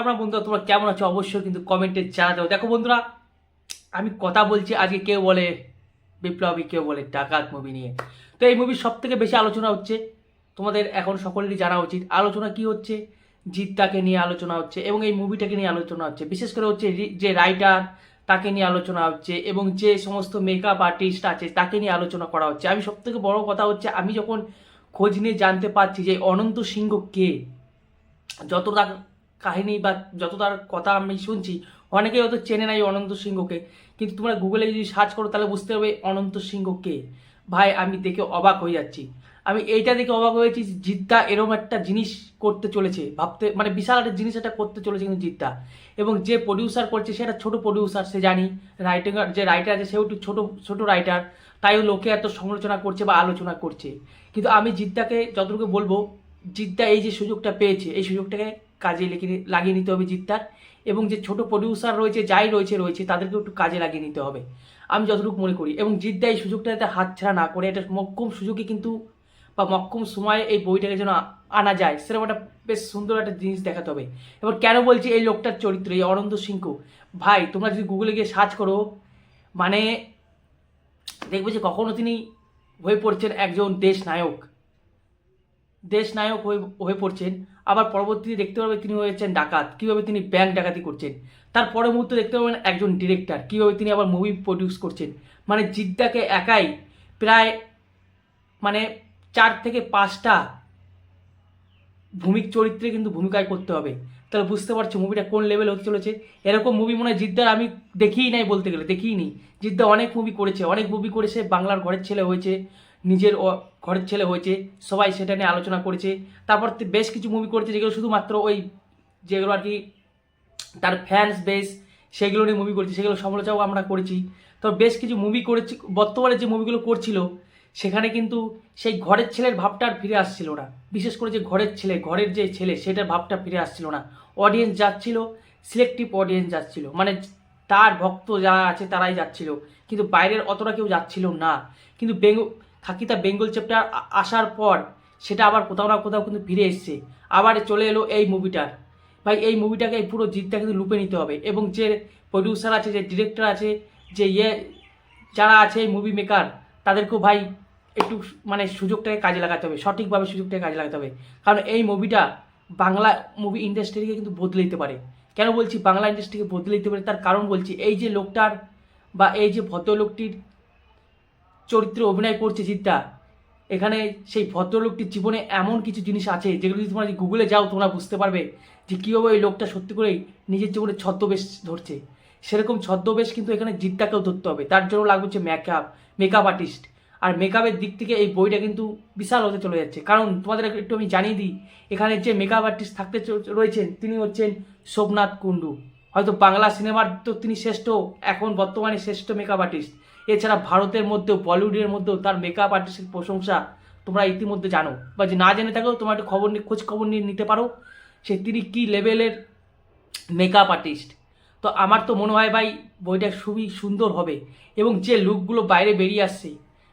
আপনার বন্ধুরা, তোমরা কেমন আছো? অবশ্যই কিন্তু কমেন্টে জানাতে দেখো বন্ধুরা, আমি কথা বলছি, আজকে কেউ বলে, বিপ্লবী কেউ বলে ডাকাত মুভি নিয়ে। তো এই মুভির সব থেকে বেশি আলোচনা হচ্ছে, তোমাদের এখন সকলেরই জানা উচিত। আলোচনা কি হচ্ছে? জিদ্দাকে নিয়ে আলোচনা হচ্ছে এবং এই মুভিটাকে নিয়ে আলোচনা হচ্ছে। বিশেষ করে হচ্ছে যে রাইটার তাকে নিয়ে আলোচনা হচ্ছে এবং যে সমস্ত মেকআপ আর্টিস্ট আছে, তাকে নিয়ে আলোচনা করা হচ্ছে। আমি সব থেকে বড় কথা হচ্ছে, আমি যখন খোঁজ নিয়ে জানতে পারছি যে অনন্ত সিংহ কে যত কাহিনী বা যত তার কথা আমি শুনছি, অনেকেই হয়তো চেনে নাই অনন্ত সিংহকে। কিন্তু তোমরা গুগলে যদি সার্চ করো, তাহলে বুঝতে পারবে অনন্ত সিংহ কে। ভাই, আমি দেখে অবাক হয়ে যাচ্ছি। আমি এইটা দেখে অবাক হয়েছি জিদ্দা এরম একটা জিনিস করতে চলেছে। ভাবতে মানে বিশাল একটা জিনিস একটা করতে চলেছে কিন্তু জিদ্দা। এবং যে প্রডিউসার করছে সেটা ছোট প্রডিউসার সে জানি। রাইটিং যে রাইটার আছে, সেও একটু ছোট ছোট রাইটার তাই লোকে এত সমালোচনা করছে বা আলোচনা করছে। কিন্তু আমি জিদ্দাকে যতটুকু বলব, জিদ্দা এই যে সুযোগটা পেয়েছে, এই সুযোগটাকে কাজে লেগে- লাগিয়ে নিতে হবে জিদ্দার এবং যে ছোট প্রডিউসার রয়েছে, যাই রয়েছে রয়েছে তাদেরকে একটু কাজে লাগিয়ে নিতে হবে। আমি যতটুকু মনে করি। এবং জিদ্দা এই সুযোগটা যাতে হাতছাড়া না করে এটা মক্কম সুযোগে কিন্তু বা মক্কম সময়ে এই বইটাকে যেন আনা যায়, সেরকম একটা বেশ সুন্দর একটা জিনিস দেখাতে হবে। এবার কেন বলছি এই লোকটার চরিত্র, এই অনন্ত সিংহ? ভাই, তোমরা যদি গুগলে গিয়ে সার্চ করো মানে দেখবে যে কখনো তিনি হয়ে পড়ছেন একজন দেশ নায়ক। দেশ নায়ক হয়ে হয়ে পড়ছেন। আবার পরবর্তীতে দেখতে পারবে তিনি হয়েছেন ডাকাত। কীভাবে তিনি ব্যাংক ডাকাতি করছেন? তার পরে মুহূর্তে দেখতে পাবেন একজন ডিরেক্টর কীভাবে তিনি আবার মুভি প্রডিউস করছেন? মানে জিদ্দাকে একাই প্রায় মানে চার থেকে পাঁচটা ভূমিক চরিত্রে কিন্তু ভূমিকায় করতে হবে। তাহলে বুঝতে পারছ মুভিটা কোন লেভেল হতে চলেছে? এরকম মুভি মনে হয় জিদ্দার আমি দেখিই নাই বলতে গেলে, দেখিই নি। জিদ্দা অনেক মুভি করেছে, অনেক মুভি করেছে। বাংলার ঘরের ছেলে হয়েছে নিজের ঘরের ছেলে হয়েছে, সবাই সেটা নিয়ে আলোচনা করেছে। তারপর বেশ কিছু মুভি করেছে যেগুলো শুধুমাত্র ওই যেগুলো আর কি তার ফ্যান্স বেস সেগুলো নিয়ে মুভি করেছে, সেগুলো সমালোচনাও আমরা করেছি। তো বেশ কিছু মুভি করেছি, বর্তমানে যে মুভিগুলো করছিল, সেখানে কিন্তু সেই ঘরের ছেলের ভাবটা আর ফিরে আসছিল না। বিশেষ করে যে ঘরের ছেলে, ঘরের যে ছেলে, সেটার ভাবটা ফিরে আসছিল না। অডিয়েন্স যাচ্ছিল সিলেক্টিভ অডিয়েন্স যাচ্ছিল। মানে তার ভক্ত যারা আছে তারাই যাচ্ছিল। কিন্তু বাইরের অতটা কেউ যাচ্ছিল না। কিন্তু বেঙ্গ থাকিতা বেঙ্গল চ্যাপ্টার আসার পর সেটা আবার কোথাও না কোথাও কিন্তু ফিরে এসছে। আবার চলে এলো এই মুভিটার ভাই, এই মুভিটাকে পুরো জিতটা কিন্তু লুপে নিতে হবে এবং যে প্রডিউসার আছে, যে ডিরেক্টর আছে, যে ইয়ে যারা আছে এই মুভি মেকার তাদেরকেও ভাই একটু মানে সুযোগটাকে কাজে লাগাতে হবে, সঠিকভাবে সুযোগটাকে কাজে লাগাতে হবে। কারণ এই মুভিটা বাংলা মুভি ইন্ডাস্ট্রিকে কিন্তু বদলে দিতে পারে। কেন বলছি বাংলা ইন্ডাস্ট্রিকে বদলে দিতে পারে? তার কারণ বলছি, এই যে লোকটার বা এই যে ভদ্রলোকটির চরিত্রে অভিনয় করছে জিদ্দা এখানে সেই ভদ্রলোকটির জীবনে এমন কিছু জিনিস আছে যেগুলো যদি তোমরা গুগলে যাও, তোমরা বুঝতে পারবে যে কীভাবে ওই লোকটা সত্যি করেই নিজের জীবনে ছদ্মবেশ ধরছে। সেরকম ছদ্মবেশ কিন্তু এখানে জিদ্দাকেও ধরতে হবে। তার জন্য লাগবে হচ্ছে মেকআপ মেকআপ আর্টিস্ট আর মেকআপের দিক থেকে এই বইটা কিন্তু বিশাল হতে চলে যাচ্ছে। কারণ তোমাদের একটু আমি জানিয়ে দিই, এখানে যে মেকআপ আর্টিস্ট থাকতে রয়েছেন, তিনি হচ্ছেন সোমনাথ কুণ্ডু। হয়তো বাংলা সিনেমার তো তিনি শ্রেষ্ঠ, এখন বর্তমানে শ্রেষ্ঠ মেকআপ আর্টিস্ট এছাড়া ভারতের মধ্যেও, বলিউডের মধ্যেও তার মেকআপ আর্টিস্টের প্রশংসা তোমরা ইতিমধ্যে জানো। বা যে না জেনে থাকো, তোমার একটু খবর নিয়ে খোঁজ খবর নিয়ে নিতে পারো সে তিনি কী লেভেলের মেকআপ আর্টিস্ট তো আমার তো মনে হয় ভাই, বইটা খুবই সুন্দর হবে এবং যে লুকগুলো বাইরে বেরিয়ে আসছে,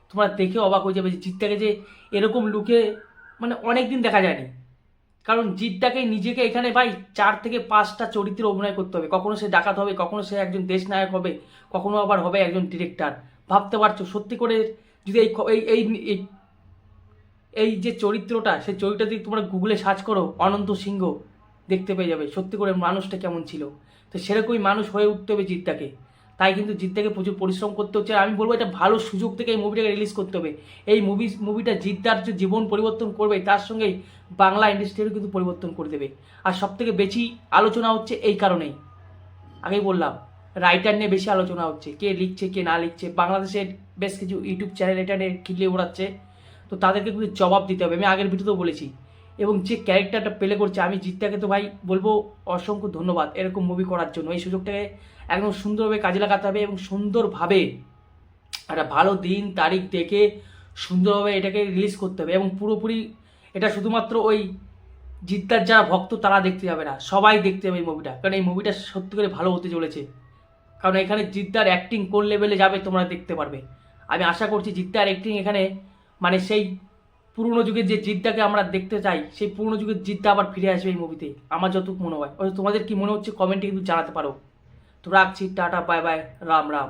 তোমরা দেখে অবাক হয়ে যাবে যে জিতটাকে যে এরকম লুকে মানে অনেক দিন দেখা যায়নি। কারণ জিতটাকে নিজেকে এখানে ভাই চার থেকে পাঁচটা চরিত্রে অভিনয় করতে হবে। কখনো সে ডাকাত হবে, কখনো সে একজন দেশ নায়ক হবে, কখনো আবার হবে একজন ডিরেক্টর ভাবতে পারছ? সত্যি করে যদি এই এই এই এই- যে চরিত্রটা, সেই চরিত্রটা যদি তোমরা গুগলে সার্চ করো, অনন্ত সিংহ, দেখতে পেয়ে যাবে। সত্যি করে মানুষটা কেমন ছিল? তো সেরকমই মানুষ হয়ে উঠতে হবে জিদ্দাকে তাই কিন্তু জিদ্দাকে প্রচুর পরিশ্রম করতে হচ্ছে। আমি বলব এটা ভালো সুযোগ থেকে এই মুভিটাকে রিলিজ করতে হবে। এই মুভি মুভিটা জিদ্দার যে জীবন পরিবর্তন করবে, তার সঙ্গেই বাংলা ইন্ডাস্ট্রিরও কিন্তু পরিবর্তন করে দেবে। আর সব থেকে বেশি আলোচনা হচ্ছে এই কারণেই। আগেই বললাম রাইটার নিয়ে বেশি আলোচনা হচ্ছে। কে লিখছে, কে না লিখছে। বাংলাদেশের বেশ কিছু ইউটিউব চ্যানেল এটা নিয়ে খিল্লে ওড়াচ্ছে তো তাদেরকে কিন্তু জবাব দিতে হবে। আমি আগের ভিডিওতেও বলেছি। এবং যে ক্যারেক্টারটা প্লে করছে, আমি জিতটাকে তো ভাই বলব, অসংখ্য ধন্যবাদ এরকম মুভি করার জন্য। এই সুযোগটাকে একদম সুন্দরভাবে কাজে লাগাতে হবে এবং সুন্দরভাবে একটা ভালো দিন, তারিখ দেখে সুন্দরভাবে এটাকে রিলিজ করতে হবে এবং পুরোপুরি এটা শুধুমাত্র ওই জিদ্দার যারা ভক্ত তারা দেখতে যাবে না, সবাই দেখতে যাবে এই মুভিটা কারণ এই মুভিটা সত্যি করে ভালো হতে চলেছে। কারণ এখানে জিদ্দার অ্যাক্টিং কোন লেভেলে যাবে তোমরা দেখতে পারবে। আমি আশা করছি জিদ্দার অ্যাক্টিং এখানে মানে সেই পুরনো যুগের যে জিদ্দাকে আমরা দেখতে চাই, সেই পুরনো যুগের জিদ্দা আবার ফিরে আসবে এই মুভিতে আমার যতটুকু মনে হয়। তোমাদের কি মনে হচ্ছে? কমেন্টে কিন্তু জানাতে পারো। তো রাখছি tata bye bye Ram Ram.